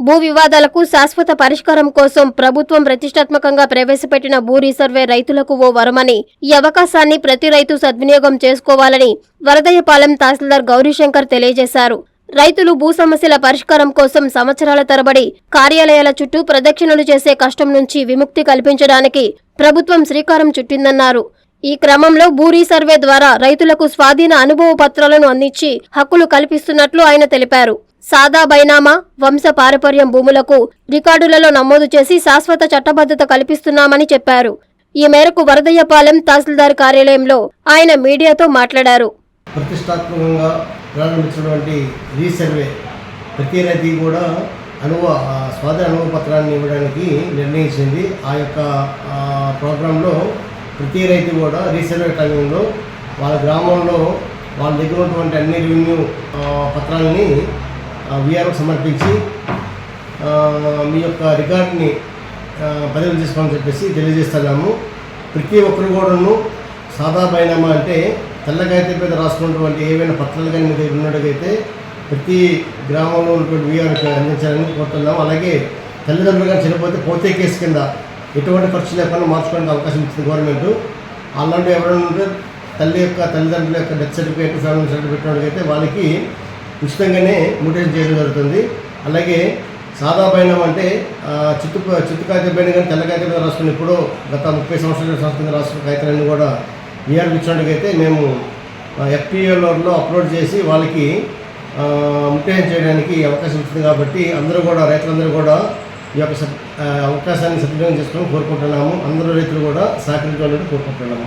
భూ వివాదాలకు శాశ్వత పరిష్కారం కోసం ప్రభుత్వం ప్రతిష్టాత్మకంగా ప్రవేశపెట్టిన భూ రీసర్వే రైతులకు ఓ వరమని ఈ అవకాశాన్ని ప్రతి రైతు సద్వినియోగం చేసుకోవాలని వరదయ్యపాలెం తహసీల్దార్ గౌరీశంకర్ తెలియజేశారు. రైతులు భూ సమస్యల పరిష్కారం కోసం సంవత్సరాల తరబడి కార్యాలయాల చుట్టూ ప్రదక్షిణలు చేసే కష్టం నుంచి విముక్తి కల్పించడానికి ప్రభుత్వం శ్రీకారం చుట్టిందన్నారు. ఈ క్రమంలో భూ రీసర్వే ద్వారా రైతులకు స్వాధీన అనుభవ పత్రాలను అందించి హక్కులు కల్పిస్తున్నట్లు ఆయన తెలిపారు. సాదా బైనామా వంశ పారపర్యం భూములకు రికార్డులలో నమోదు చేసి శాశ్వత చట్టబద్ధత కల్పిస్తున్నామని చెప్పారు. ఈ మేరకు వరదయ్యపాలెం తహసీల్దార్ కార్యాలయంలో ఆయన మీడియాతో మాట్లాడారు. ప్రతిష్టాత్మకంగా ప్రారంభించినటువంటి రీసర్వే ప్రతి రైతు కూడా అనువ ఆ, స్వాధీన అనుభవ పత్రాన్ని ఇవ్వడానికి నిర్ణయించింది. ఆ యొక్క ప్రోగ్రాంలో ప్రతి రైతు కూడా రీసర్వే టైంలో వాళ్ళ గ్రామంలో వాళ్ళ దగ్గర ఉన్నటువంటి అన్ని రెవెన్యూ పత్రాలని విఆర్ఓ సమర్పించి మీ యొక్క రికార్డుని బదిలీ చేసుకోమని చెప్పేసి తెలియజేస్తున్నాము. ప్రతి ఒక్కరు కూడాను సాదా బైనామా అంటే తెల్ల మీద రాసుకున్నటువంటి ఏవైనా పత్రాలు కానీ మీద ఉన్నట్టుగైతే ప్రతి గ్రామంలో ఉన్నటువంటి వీఆర్కి అందించాలని కోరుతున్నాము అలాగే తల్లిదండ్రులు కానీ చనిపోతే పోతే కేసు కింద ఎటువంటి ఖర్చు లేకుండా మార్చుకోవడానికి అవకాశం ఇచ్చింది గవర్నమెంట్. అలాంటి ఎవరైనా ఉంటే తల్లి యొక్క తల్లిదండ్రుల యొక్క డెత్ సర్టిఫికేట్ ఫ్యామిలీ సర్టిఫికేట్ అయితే వాళ్ళకి ఉచితంగానే మ్యూటేషన్ చేయడం జరుగుతుంది. అలాగే సాదా బైనం అంటే చిత్తు చిత్తు కాగితం పైన కానీ తెల్ల కాగితం మీద రాసుకుని ఇప్పుడు గత ముప్పై సంవత్సరాల సంస్థ రాసుకున్న కాగితాలన్నీ కూడా ఈఆర్ ఇచ్చినట్టుగైతే మేము ఎఫ్పిఎల్లో అప్లోడ్ చేసి వాళ్ళకి ముఖ్యం చేయడానికి అవకాశం ఇస్తుంది కాబట్టి అందరూ కూడా రైతులందరూ కూడా ఈ యొక్క అవకాశాన్ని సద్వినియోగం చేసుకొని కోరుకుంటున్నాము. అందరూ రైతులు కూడా సహకరించాలని కోరుకుంటున్నాము.